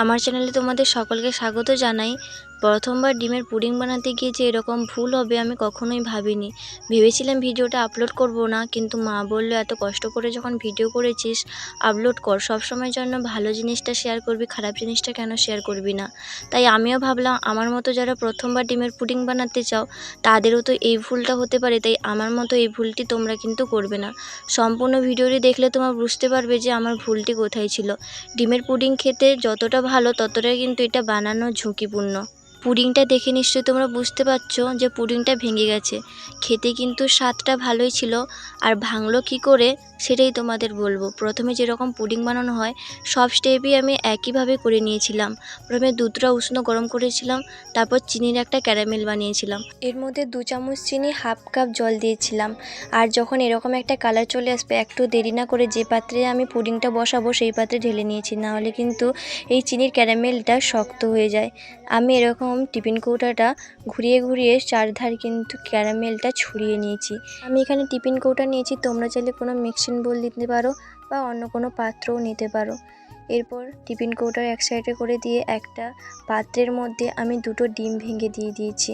আমার চ্যানেলে তোমাদের সকলকে স্বাগত জানাই। প্রথমবার ডিমের পুডিং বানাতে গিয়ে যে এরকম ভুল হবে আমি কখনোই ভাবিনি। ভেবেছিলাম ভিডিওটা আপলোড করব না, কিন্তু মা বলল, এত কষ্ট করে যখন ভিডিও করেছিস, আপলোড কর। সব সবসময়ের জন্য ভালো জিনিসটা শেয়ার করবি, খারাপ জিনিসটা কেন শেয়ার করবি না? তাই আমিও ভাবলাম, আমার মতো যারা প্রথমবার ডিমের পুডিং বানাতে চাও, তাদেরও তো এই ভুলটা হতে পারে। তাই আমার মতো এই ভুলটি তোমরা কিন্তু করবে না। সম্পূর্ণ ভিডিওটি দেখলে তোমরা বুঝতে পারবে যে আমার ভুলটি কোথায় ছিল। ডিমের পুডিং খেতে যতটা ভালো, ততটাই কিন্তু এটা বানানো ঝুঁকিপূর্ণ। পুডিংটা দেখে নিশ্চয়ই তোমরা বুঝতে পারছ যে পুডিংটা ভেঙে গেছে। খেতে কিন্তু স্বাদটা ভালোই ছিল। আর ভাঙলো কী করে সেটাই তোমাদের বলব। প্রথমে যেরকম পুডিং বানানো হয়, সব স্টেপই আমি একইভাবে করে নিয়েছিলাম। প্রথমে দুধটা উষ্ণ গরম করেছিলাম, তারপর চিনির একটা ক্যারামেল বানিয়েছিলাম। এর মধ্যে দু চামচ চিনি হাফ কাপ জল দিয়েছিলাম। আর যখন এরকম একটা কালার চলে আসবে, একটু দেরি না করে যে পাত্রে আমি পুডিংটা বসাবো, সেই পাত্রে ঢেলে নিয়েছি। নাহলে কিন্তু এই চিনির ক্যারামেলটা শক্ত হয়ে যায়। আমি এরকম টিফিন কৌটাটা ঘুরিয়ে ঘুরিয়ে চারধার কিন্তু ক্যারামেলটা ছড়িয়ে নিয়েছি। আমি এখানে টিফিন কৌটা নিয়েছি, তোমরা চাইলে কোনো মিক্সিং বোল নিতে পারো বা অন্য কোনো পাত্রও নিতে পারো। এরপর টিফিন কৌটার এক সাইডে করে দিয়ে একটা পাত্রের মধ্যে আমি দুটো ডিম ভেঙে দিয়ে দিয়েছি।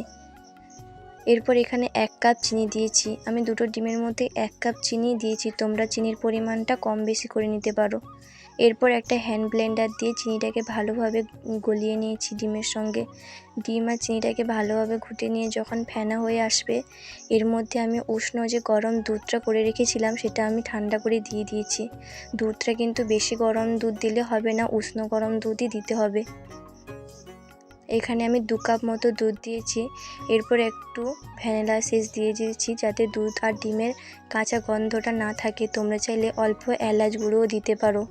এরপর এখানে এক কাপ চিনি দিয়েছি। আমি দুটো ডিমের মধ্যে এক কাপ চিনি দিয়েছি। তোমরা চিনির পরিমাণটা কম বেশি করে নিতে পারো। এরপর একটা হ্যান্ড ব্লেন্ডার দিয়ে চিনিটাকে ভালোভাবে গলিয়ে নিয়েছি ডিমের সঙ্গে। ডিম আর চিনিটাকে ভালোভাবে ঘুটে নিয়ে যখন ফেনা হয়ে আসবে, এর মধ্যে আমি উষ্ণ যে গরম দুধটা করে রেখেছিলাম, সেটা আমি ঠান্ডা করে দিয়ে দিয়েছি। দুধটা কিন্তু বেশি গরম দুধ দিলে হবে না, উষ্ণ গরম দুধই দিতে হবে। এখানে আমি দু কাপ মতো দুধ দিয়েছি। এরপর একটু ভ্যানিলা সিস দিয়ে দিয়েছি যাতে দুধ আর ডিমের কাঁচা গন্ধটা না থাকে। তোমরা চাইলে অল্প এলাচ গুঁড়োও দিতে পারো।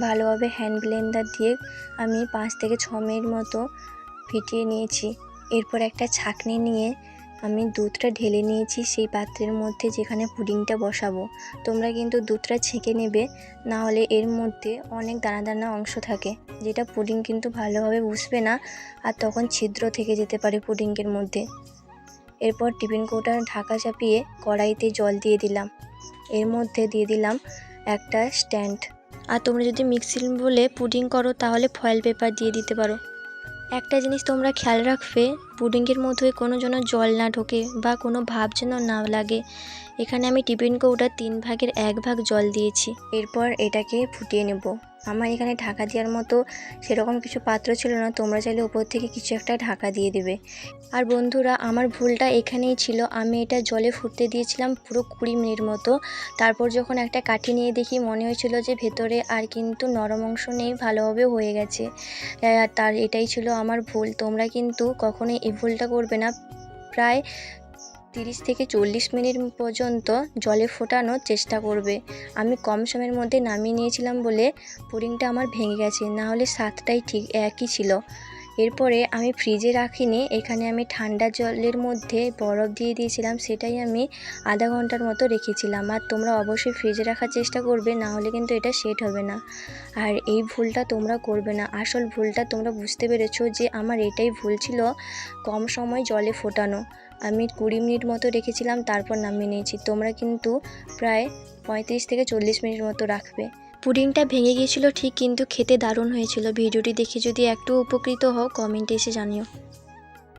ভালোভাবে হ্যান্ড ব্লেন্ডার দিয়ে আমি পাঁচ থেকে ছ মিনিট মতো ফিটিয়ে নিয়েছি। এরপর একটা ছাঁকনি নিয়ে আমি দুধটা ঢেলে নিয়েছি সেই পাত্রের মধ্যে যেখানে পুডিংটা বসাবো। তোমরা কিন্তু দুধটা ছেঁকে নেবে না হলে এর মধ্যে অনেক দানা দানা অংশ থাকে, যেটা পুডিং কিন্তু ভালোভাবে বুঝবে না আর তখন ছিদ্র থেকে যেতে পারে পুডিংয়ের মধ্যে। এরপর টিফিন কৌটার ঢাকা চাপিয়ে কড়াইতে জল দিয়ে দিলাম। এর মধ্যে দিয়ে দিলাম একটা স্ট্যান্ড। আর তোমরা যদি মিক্সিং বলে পুডিং করো, তাহলে ফয়েল পেপার দিয়ে দিতে পারো। একটা জিনিস তোমরা খেয়াল রাখবে, পুডিংয়ের মধ্যে কোনো যেন জল না ঢোকে বা কোনো ভাব যেন না লাগে। এখানে আমি টিফিন কৌটার তিন ভাগের এক ভাগ জল দিয়েছি। এরপর এটাকে ফুটিয়ে নেব। আমার এখানে ঢাকা দেওয়ার মতো সেরকম কিছু পাত্র ছিল না, তোমরা চাইলে উপর থেকে কিছু একটা ঢাকা দিয়ে দেবে। আর বন্ধুরা, আমার ভুলটা এখানেই ছিল। আমি এটা জলে ফুটতে দিয়েছিলাম পুরো কুড়ি মিনিট মতো। তারপর যখন একটা কাঠি নিয়ে দেখি, মনে হয়েছিল যে ভেতরে আর কিন্তু নরম অংশ নেই, ভালোভাবে হয়ে গেছে। তার এটাই ছিল আমার ভুল। তোমরা কিন্তু কখনোই এই ভুলটা করবে না। প্রায় তিরিশ থেকে চল্লিশ মিনিট পর্যন্ত জলে ফোটানোর চেষ্টা করবে। আমি কম সময়ের মধ্যে নামিয়ে নিয়েছিলাম বলে পুডিংটা আমার ভেঙে গেছে, না হলে স্বাদটাই ঠিক একই ছিল। এরপরে আমি ফ্রিজে রাখিনি, এখানে আমি ঠান্ডা জলের মধ্যে বরফ দিয়ে দিয়েছিলাম, সেটাই আমি আধা ঘণ্টার মতো রেখেছিলাম। আর তোমরা অবশ্যই ফ্রিজে রাখার চেষ্টা করবে, না হলে কিন্তু এটা সেট হবে না। আর এই ভুলটা তোমরা করবে না। আসল ভুলটা তোমরা বুঝতে পেরেছ যে আমার এটাই ভুল ছিল কম সময় জলে ফোটানো। আমি কুড়ি মিনিট মতো রেখেছিলাম, তারপর নামিয়ে নিয়েছি। তোমরা কিন্তু প্রায় পঁয়ত্রিশ থেকে চল্লিশ মিনিট মতো রাখবে। পুডিংটা ভেঙে গিয়েছিল, ঠিক কিন্তু খেতে দারুণ হয়েছিল। ভিডিওটি দেখে যদি একটু উপকৃত হও, কমেন্টে এসে জানিও।